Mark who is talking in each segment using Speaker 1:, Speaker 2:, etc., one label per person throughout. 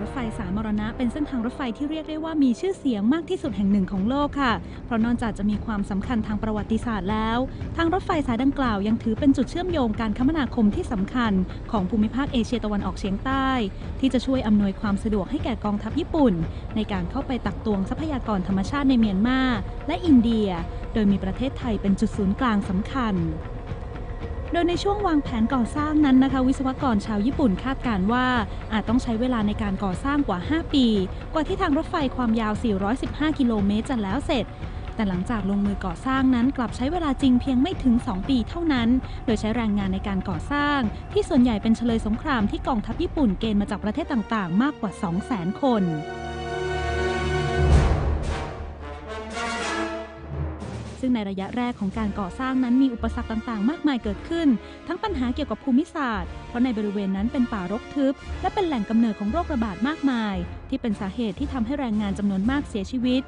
Speaker 1: รถไฟสายมรณะเป็นเส้นทางรถไฟที่เรียกได้ว่ามีชื่อเสียงมากที่สุดแห่งหนึ่งของโลกค่ะ เพราะนอกจากจะมีความสำคัญทางประวัติศาสตร์แล้ว ทางรถไฟสายดังกล่าวยังถือเป็นจุดเชื่อมโยงการคมนาคมที่สำคัญ ของภูมิภาคเอเชียตะวันออกเฉียงใต้ ที่จะช่วยอำนวยความสะดวกให้แก่กองทัพญี่ปุ่น ในการเข้าไปตักตวงทรัพยากรธรรมชาติในเมียนมาและอินเดีย โดยมีประเทศไทยเป็นจุดศูนย์กลางสำคัญ โดยในช่วงวางแผนก่อสร้างนั้นนะคะ วิศวกรชาวญี่ปุ่นคาดการว่า อาจต้องใช้เวลาในการก่อสร้างกว่า 5 ปี กว่าที่ทางรถไฟความยาว 415 กิโลเมตรจะแล้วเสร็จ แต่หลังจากลงมือก่อสร้างนั้นกลับใช้เวลาจริงเพียงไม่ถึง 2 ปีเท่านั้น โดยใช้แรงงานในการก่อสร้าง ที่ส่วนใหญ่เป็นเฉลยสงครามที่กองทัพญี่ปุ่นเกณฑ์มาจากประเทศต่างๆ มากกว่า 200,000 คน ซึ่งในระยะแรกของการก่อสร้างนั้นมีอุปสรรคต่างๆ มากมายเกิดขึ้น ทั้งปัญหาเกี่ยวกับภูมิศาสตร์ เพราะในบริเวณนั้นเป็นป่ารกทึบ และเป็นแหล่งกำเนิดของโรคระบาดมากมาย ที่เป็นสาเหตุที่ทำให้แรงงานจำนวนมากเสียชีวิต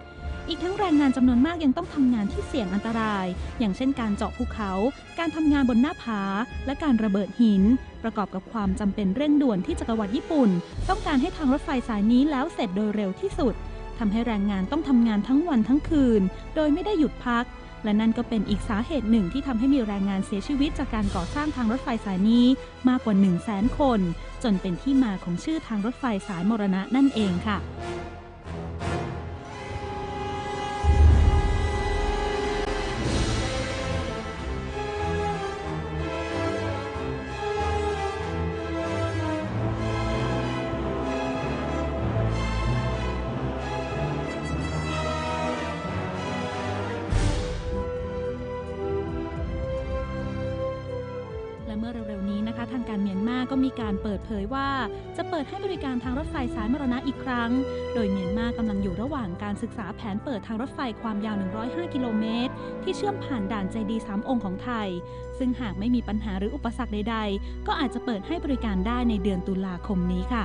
Speaker 1: อีกทั้งแรงงานจำนวนมากยังต้องทำงานที่เสี่ยงอันตราย อย่างเช่นการเจาะภูเขา การทำงานบนหน้าผา และการระเบิดหิน ประกอบกับความจำเป็นเร่งด่วนที่จักรวรรดิญี่ปุ่น ต้องการให้ทางรถไฟสายนี้แล้วเสร็จโดยเร็วที่สุด ทำให้แรงงานต้องทำงานทั้งวันทั้งคืน โดยไม่ได้หยุดพัก และนั่นก็เป็นอีกสาเหตุหนึ่งที่ทำให้มีแรงงานเสียชีวิตจากการก่อสร้างทางรถไฟสายนี้มากกว่า 1 0 0 0 0แสนคน จนเป็นที่มาของชื่อทางรถไฟสายมรณะนั่นเองค่ะ เมื่อเร็วๆนี้นะคะ ทางการเมียนมาก็มีการเปิดเผยว่า จะเปิดให้บริการทางรถไฟสายมรณะอีกครั้ง โดยเมียนมากำลังอยู่ระหว่างการศึกษาแผนเปิดทางรถไฟความยาว 105 กิโลเมตร ที่เชื่อมผ่านด่านใจดีสามองค์ของไทย ซึ่งหากไม่มีปัญหาหรืออุปสรรคใด ๆ ก็อาจจะเปิดให้บริการได้ในเดือนตุลาคมนี้ค่ะ